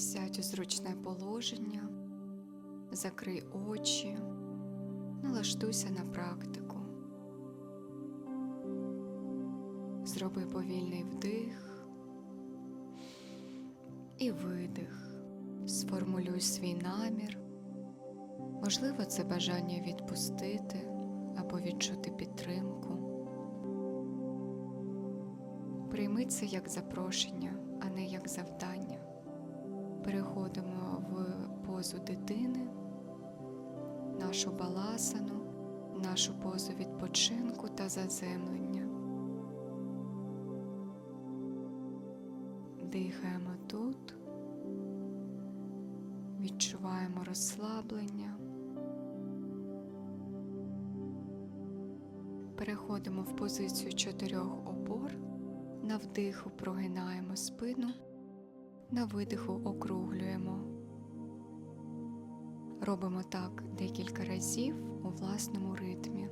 Сядь у зручне положення, закрий очі, налаштуйся на практику. Зроби повільний вдих і видих. Сформулюй свій намір. Можливо, це бажання відпустити або відчути підтримку. Прийми це як запрошення, а не як завдання. Переходимо в позу дитини, нашу баласану, нашу позу відпочинку та заземлення. Дихаємо тут, відчуваємо розслаблення. Переходимо в позицію чотирьох опор. На вдиху прогинаємо спину, на видиху округлюємо. Робимо так декілька разів у власному ритмі.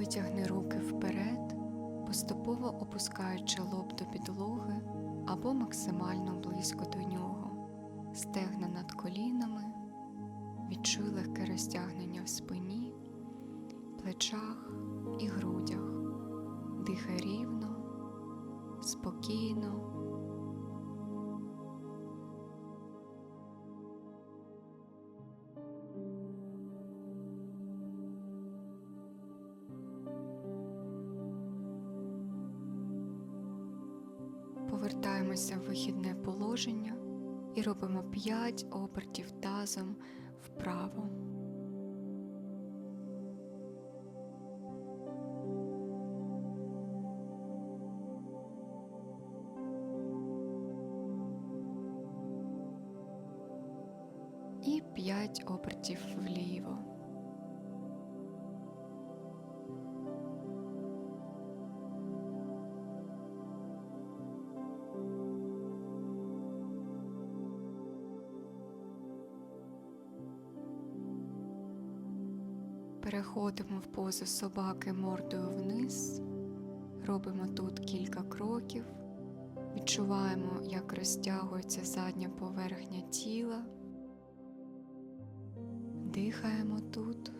Витягни руки вперед, поступово опускаючи лоб до підлоги або максимально близько до нього. Стегна над колінами, відчуй легке розтягнення в спині, плечах і грудях. Дихай рівно, спокійно. І робимо 5 обертів тазом вправо. Переходимо в позу собаки мордою вниз, робимо тут кілька кроків, відчуваємо, як розтягується задня поверхня тіла, дихаємо тут.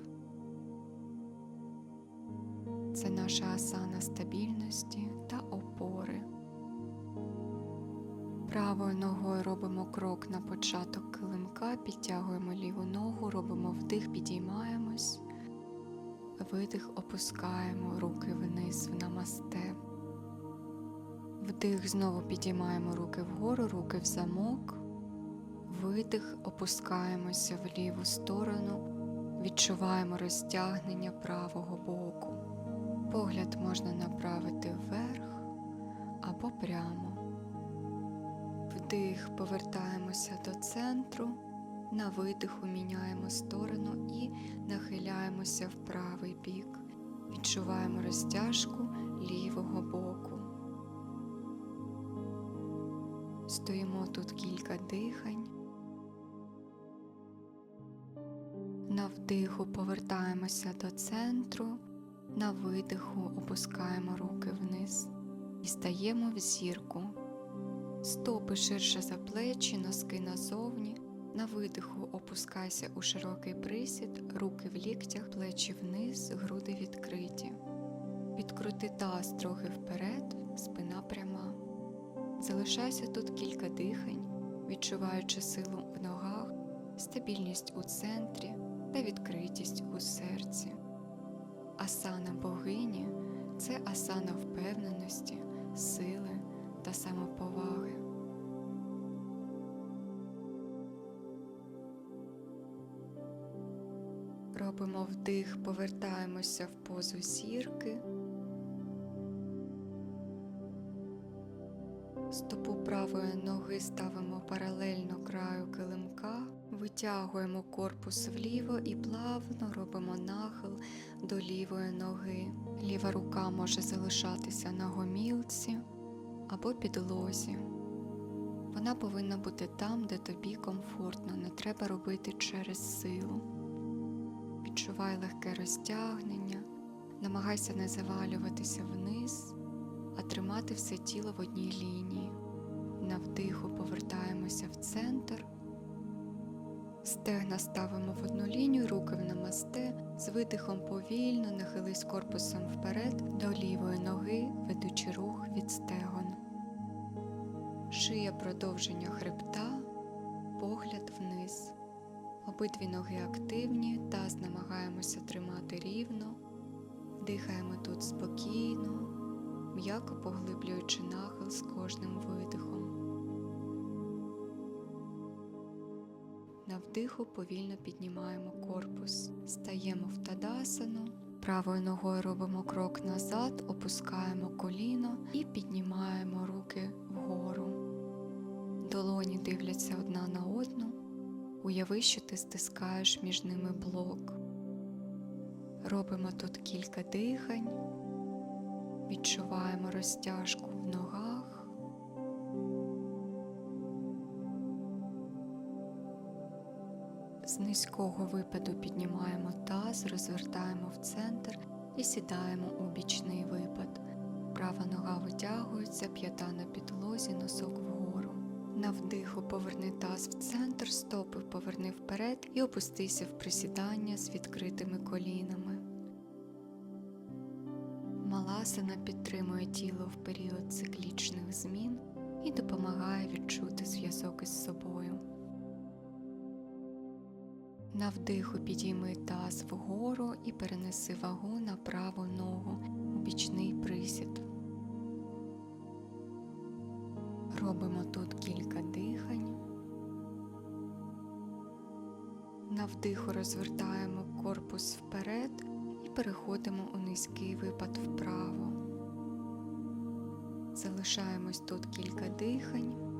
Це наша асана стабільності та опори. Правою ногою робимо крок на початок килимка, підтягуємо ліву ногу, робимо вдих, підіймаємось. Видих опускаємо руки вниз в намасте. Вдих знову підіймаємо руки вгору, руки в замок. Видих опускаємося в ліву сторону, відчуваємо розтягнення правого боку. Погляд можна направити вверх або прямо. Вдих повертаємося до центру. На видиху міняємо сторону і нахиляємося в правий бік. Відчуваємо розтяжку лівого боку. Стоїмо тут кілька дихань. На вдиху повертаємося до центру, на видиху опускаємо руки вниз і стаємо в зірку. Стопи ширше за плечі, носки назовні. На видиху опускайся у широкий присід, руки в ліктях, плечі вниз, груди відкриті. Підкрути таз трохи вперед, спина пряма. Залишайся тут кілька дихань, відчуваючи силу в ногах, стабільність у центрі та відкритість у серці. Асана богині це асана впевненості, сили та самоповаги. Робимо вдих, повертаємося в позу зірки. Стопу правої ноги ставимо паралельно краю килимка, Витягуємо корпус вліво і плавно робимо нахил до лівої ноги. Ліва рука може залишатися на гомілці або підлозі. Вона повинна бути там, де тобі комфортно, не треба робити через силу. Відчувай легке розтягнення, намагайся не завалюватися вниз, а тримати все тіло в одній лінії. На вдиху повертаємося в центр. Стегна ставимо в одну лінію, руки в намасте, з видихом повільно нахились корпусом вперед до лівої ноги, ведучи рух від стегон. Шия продовження хребта, погляд вниз. Обидві ноги активні, таз намагаємося тримати рівно, дихаємо тут спокійно, м'яко поглиблюючи нахил з кожним видихом. На вдиху повільно піднімаємо корпус, стаємо в тадасану, правою ногою робимо крок назад, опускаємо коліно і піднімаємо руки вгору. Долоні дивляться. Уяви, що ти стискаєш між ними блок. Робимо тут кілька дихань, відчуваємо розтяжку в ногах. З низького випаду піднімаємо таз, розвертаємо в центр і сідаємо у бічний випад. Права нога витягується, п'ята на підлозі, носок. На вдиху поверни таз в центр, стопи поверни вперед і опустися в присідання з відкритими колінами. Маласана підтримує тіло в період циклічних змін і допомагає відчути зв'язок із собою. На вдиху підійми таз вгору і перенеси вагу на праву ногу бічний вдиху розвертаємо корпус вперед і переходимо у низький випад вправо. Залишаємось тут кілька дихань.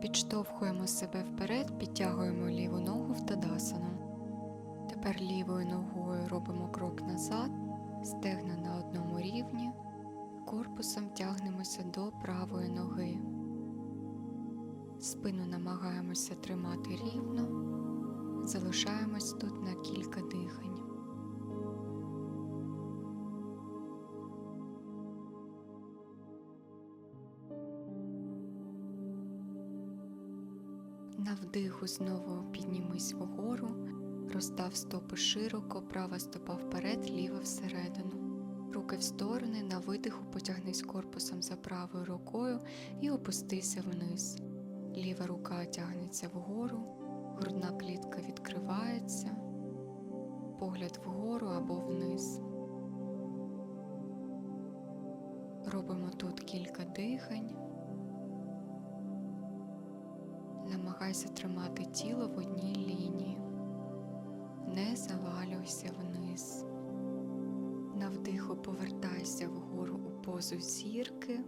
Підштовхуємо себе вперед, підтягуємо ліву ногу в тадасану. Тепер лівою ногою робимо крок назад, стегна на одному рівні, корпусом тягнемося до правої ноги. Спину намагаємося тримати рівно, залишаємось тут на кілька дихань. На вдиху знову піднімись вгору, розстав стопи широко, права стопа вперед, ліва всередину. Руки в сторони, на видиху потягнись корпусом за правою рукою і опустися вниз. Ліва рука тягнеться вгору, грудна клітка відкривається, погляд вгору або вниз. Робимо тут кілька дихань. Намагайся тримати тіло в одній лінії. Не завалюйся вниз. Повертайся вгору у позу зірки.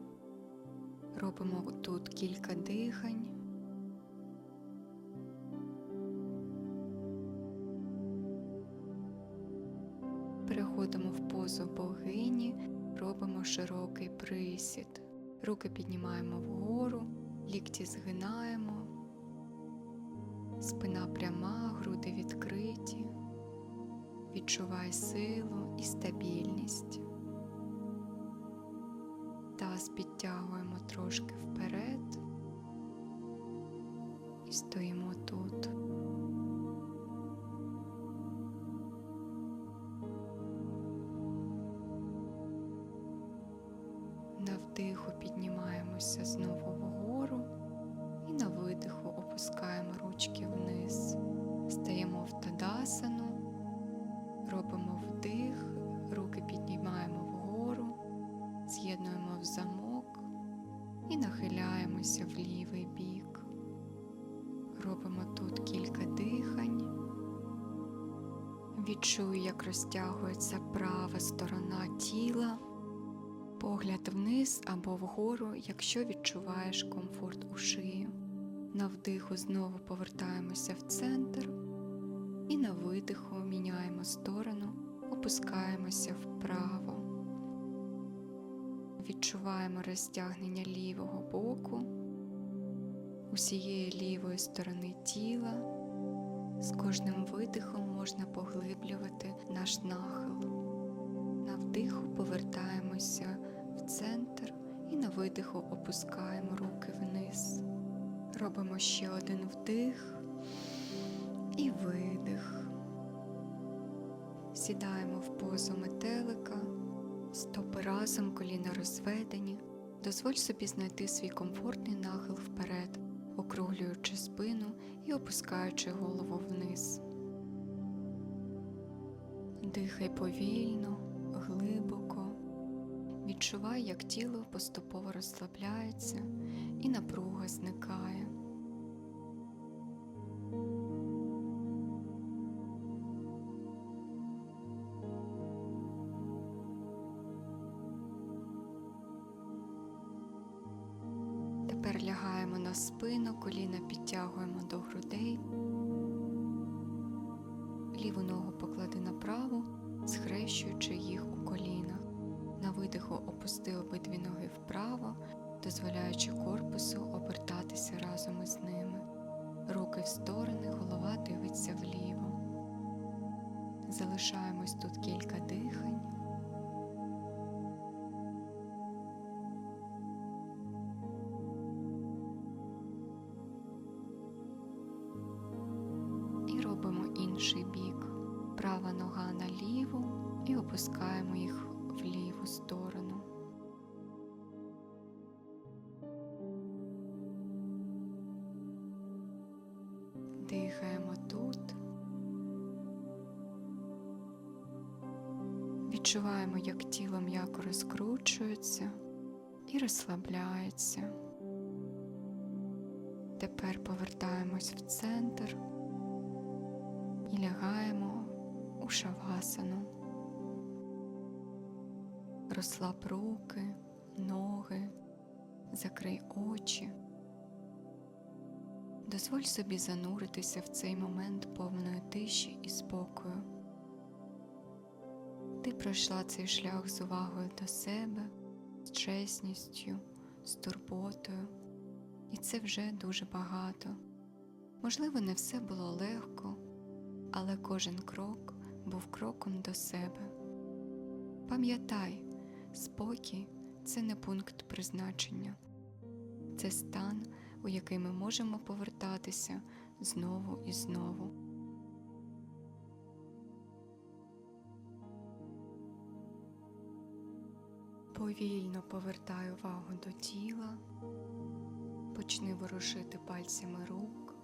Робимо тут кілька дихань. Переходимо в позу богині, робимо широкий присід. Руки піднімаємо вгору, лікті згинаємо. Спина пряма, груди відкриті. Відчувай силу і стабільність. Таз підтягуємо трошки вперед і стоїмо тут. Нахиляємося в лівий бік. Робимо тут кілька дихань. Відчуй, як розтягується права сторона тіла, Погляд вниз або вгору, якщо відчуваєш комфорт у шиї. На вдиху знову повертаємося в центр і на видиху міняємо сторону, опускаємося вправо. Відчуваємо розтягнення лівого боку, усієї лівої сторони тіла. З кожним видихом можна поглиблювати наш нахил. На вдиху повертаємося в центр і на видиху опускаємо руки вниз. Робимо ще один вдих і видих. Сідаємо в позу метелика, стопи разом, коліна розведені. Дозволь собі знайти свій комфортний нахил вперед, округлюючи спину і опускаючи голову вниз. Дихай повільно, глибоко. Відчувай, як тіло поступово розслабляється і напруга зникає. Спину, коліна підтягуємо до грудей. Ліву ногу поклади на праву, схрещуючи їх у колінах. На видиху опусти обидві ноги вправо, дозволяючи корпусу обертатися разом із ними. Руки в сторони, голова дивиться вліво. Залишаємось тут кілька опускаємо їх в ліву сторону. Дихаємо тут. Відчуваємо, як тіло м'яко розкручується і розслабляється. Тепер повертаємось в центр і лягаємо у шавасану. Розслаб руки, ноги, закрий очі. Дозволь собі зануритися в цей момент повної тиші і спокою. Ти пройшла цей шлях з увагою до себе, з чесністю, з турботою, і це вже дуже багато. Можливо, не все було легко, але кожен крок був кроком до себе. Пам'ятай, спокій це не пункт призначення, це стан, у який ми можемо повертатися знову і знову. Повільно повертай увагу до тіла, почни ворушити пальцями рук,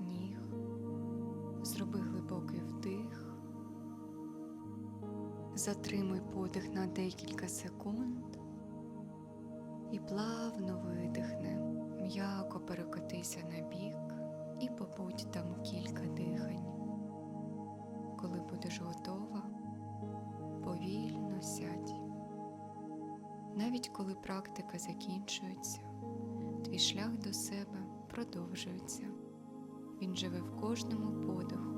ніг, зроби глибокий вдих, затримуй подих на декілька секунд і плавно видихни, м'яко перекотися на бік і побудь там кілька дихань. Коли будеш готова, повільно сядь. Навіть коли практика закінчується, твій шлях до себе продовжується. Він живе в кожному подиху,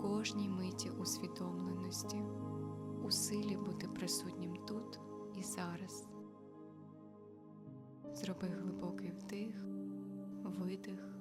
кожній миті усвідомленості, у силі бути присутнім тут і зараз. Зроби глибокий вдих, видих.